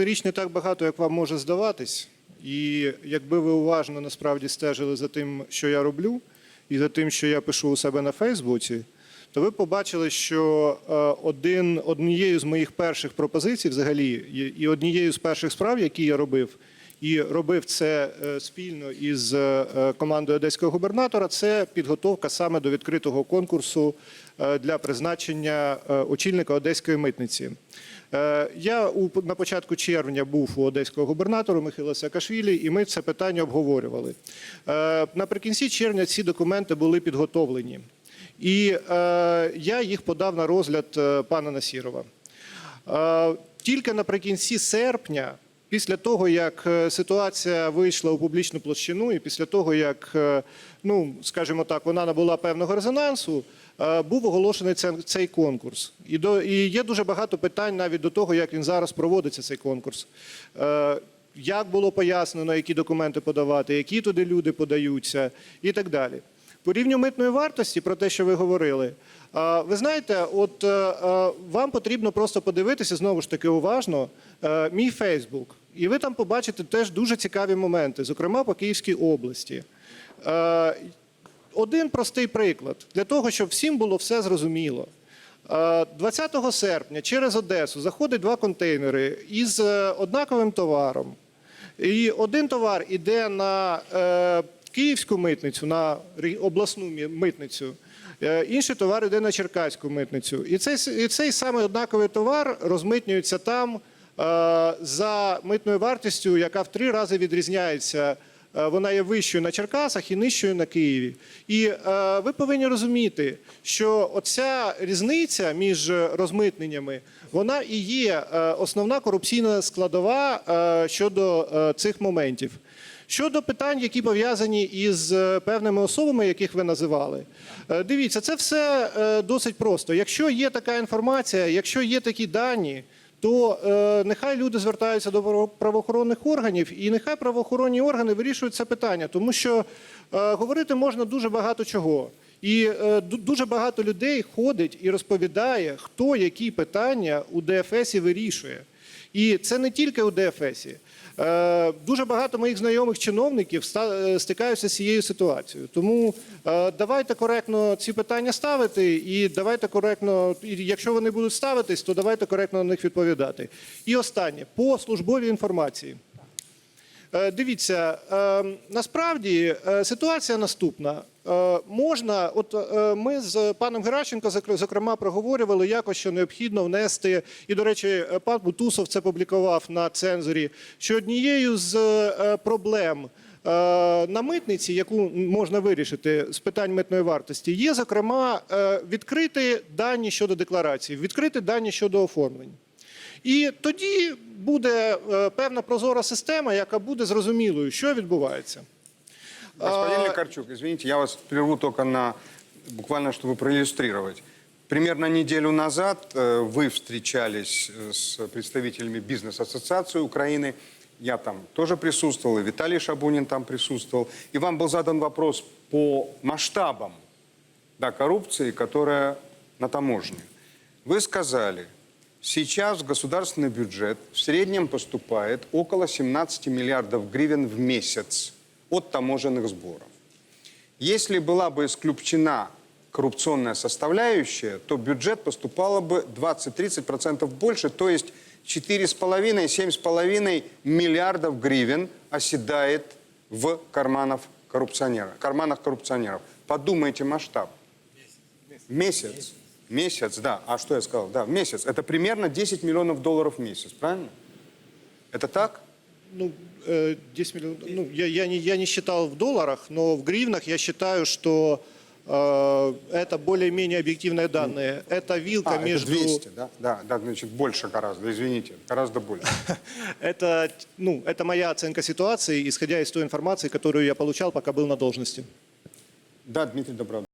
Річ не так багато, як вам може здаватись. І якби ви уважно насправді стежили за тим, що я роблю, і за тим, що я пишу у себе на Фейсбуці, то ви побачили, що е, один, однією з моїх перших пропозицій, взагалі, і- однією з перших справ, які я робив, і робив це е, спільно із е, командою одеського губернатора, це підготовка саме до відкритого конкурсу для призначення очільника одеської митниці. Е, Я на початку червня був у одеського губернатора Михайла Саакашвілі, і ми це питання обговорювали. Е, Наприкінці червня ці документи були підготовлені, і е, я їх подав на розгляд пана Насірова. Тільки наприкінці серпня, після того як е, ситуація вийшла у публічну площину, і після того як, е, ну скажімо так, вона набула певного резонансу, е, був оголошений цей, конкурс. І, до, і є дуже багато питань навіть до того, як він зараз проводиться цей конкурс. Як було пояснено, які документи подавати, які туди люди подаються, і так далі. По рівню митної вартості, про те, що ви говорили, ви знаєте, от е, е, вам потрібно просто подивитися знову ж таки уважно е, мій Фейсбук, і ви там побачите теж дуже цікаві моменти, зокрема по Київській області. Один простий приклад для того, щоб всім було все зрозуміло. Е, 20 серпня через Одесу заходить два контейнери із однаковим товаром. І один товар іде на київську митницю, на обласну митницю, інший товар йде на черкаську митницю. І цей, і цей самий однаковий товар розмитнюється там е, за митною вартістю, яка в три рази відрізняється. Е, Вона є вищою на Черкасах і нижчою на Києві. І е, ви повинні розуміти, що оця різниця між розмитненнями, вона і є е, основна корупційна складова е, щодо е, цих моментів. Щодо питань, які пов'язані із е, певними особами, яких ви називали, е, дивіться, це все е, досить просто. Якщо є така інформація, якщо є такі дані, то нехай люди звертаються до право- правоохоронних органів, і нехай правоохоронні органи вирішують це питання, тому що говорити можна дуже багато чого. І дуже багато людей ходить і розповідає, хто які питання у ДФСі вирішує. І це не тільки у ДФСі. Е, Дуже багато моїх знайомих чиновників е, стикаються з цією ситуацією. Тому е, давайте коректно ці питання ставити, і давайте коректно, якщо вони будуть ставитись, то давайте коректно на них відповідати. І останнє по службовій інформації. Е, Дивіться, е, насправді е, ситуація наступна. Можна, от ми з паном Геращенко зокр- зокрема проговорювали якось, що необхідно внести, і до речі, пан Бутусов це публікував на цензорі, що однією з проблем. На митниці, яку можна вирішити з питань митної вартості, є зокрема відкрити дані щодо декларації, відкрити дані щодо оформлень. І тоді буде е, певна прозора система, яка буде зрозумілою, що відбувається. Господин А, Лекарчук, извините, я вас прерву только на буквально, чтобы проиллюстрировать. Примерно неделю назад э, вы встречались э, с представителями бизнес-ассоциации Украины. Я там тоже присутствовал, и Виталий Шабунин там присутствовал. И вам был задан вопрос по масштабам да, коррупции, которая на таможне. Вы сказали, сейчас в государственный бюджет в среднем поступает около 17 миллиардов гривен в месяц от таможенных сборов. Если была бы исключена коррупционная составляющая, то бюджет поступало бы 20-30% больше, то есть 4,5-7,5 миллиардов гривен оседает в карманах коррупционеров. карманах коррупционеров. Подумайте масштаб. Месяц. Месяц, да. А что я сказал? Да, в месяц. Это примерно 10 миллионов долларов в месяц, правильно? Это так? Ну, э, 10 миллионов, ну, я, я, не, я не считал в долларах, но в гривнах я считаю, что э, это более-менее объективные данные. Это вилка А, это между... 200, да? Да, да, значит, больше гораздо, извините, гораздо больше. Это, ну, это моя оценка ситуации, исходя из той информации, которую я получал, пока был на должности. Да, Дмитрий Добродомов.